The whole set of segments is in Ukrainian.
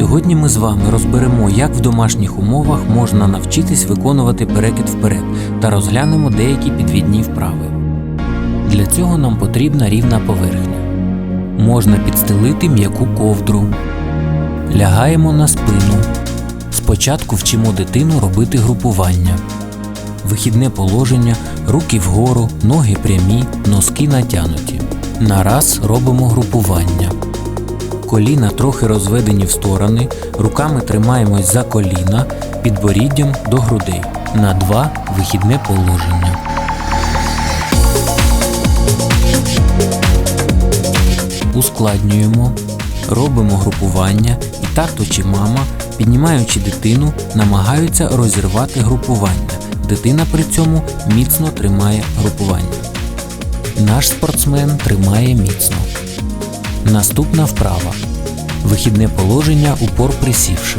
Сьогодні ми з вами розберемо, як в домашніх умовах можна навчитись виконувати перекид вперед та розглянемо деякі підвідні вправи. Для цього нам потрібна рівна поверхня. Можна підстелити м'яку ковдру. Лягаємо на спину. Спочатку вчимо дитину робити групування. Вихідне положення, руки вгору, ноги прямі, носки натянуті. Нараз робимо групування. Коліна трохи розведені в сторони, руками тримаємось за коліна, підборіддям до грудей. На два вихідне положення. Ускладнюємо, робимо групування, і тато чи мама, піднімаючи дитину, намагаються розірвати групування. Дитина при цьому міцно тримає групування. Наш спортсмен тримає міцно. Наступна вправа. Вихідне положення упор присівши.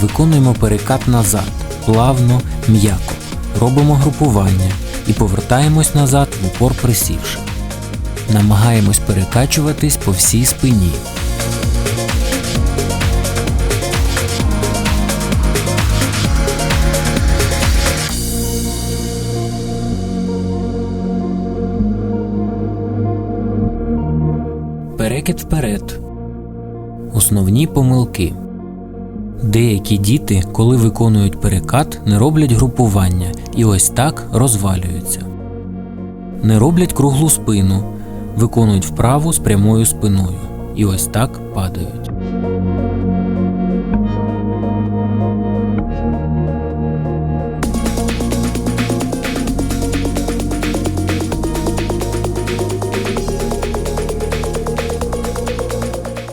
Виконуємо перекат назад, плавно, м'яко. Робимо групування і повертаємось назад в упор присівши. Намагаємось перекачуватись по всій спині. Перекид вперед. Основні помилки. Деякі діти, коли виконують перекат, не роблять групування і ось так розвалюються. Не роблять круглу спину, виконують вправу з прямою спиною і ось так падають.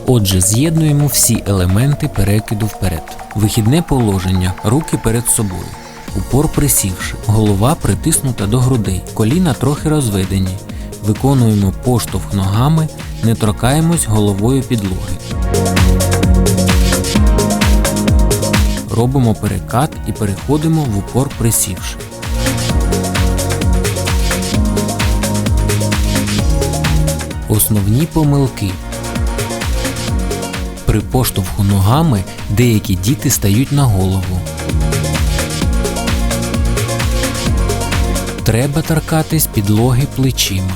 Отже, з'єднуємо всі елементи перекиду вперед. Вихідне положення, руки перед собою. Упор присівши, голова притиснута до грудей, коліна трохи розведені. Виконуємо поштовх ногами, не торкаємось головою підлоги. Робимо перекат і переходимо в упор присівши. Основні помилки. При поштовху ногами деякі діти стають на голову. Треба торкатись підлоги плечима.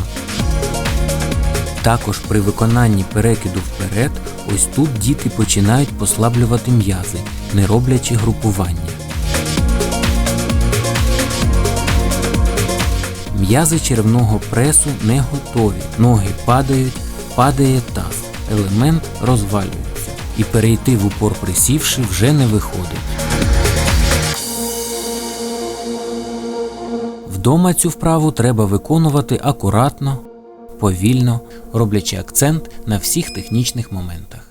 Також при виконанні перекиду вперед, ось тут діти починають послаблювати м'язи, не роблячи групування. М'язи черевного пресу не готові, ноги падають, падає таз, елемент розвалюється і перейти в упор присівши вже не виходить. Вдома цю вправу треба виконувати акуратно, повільно, роблячи акцент на всіх технічних моментах.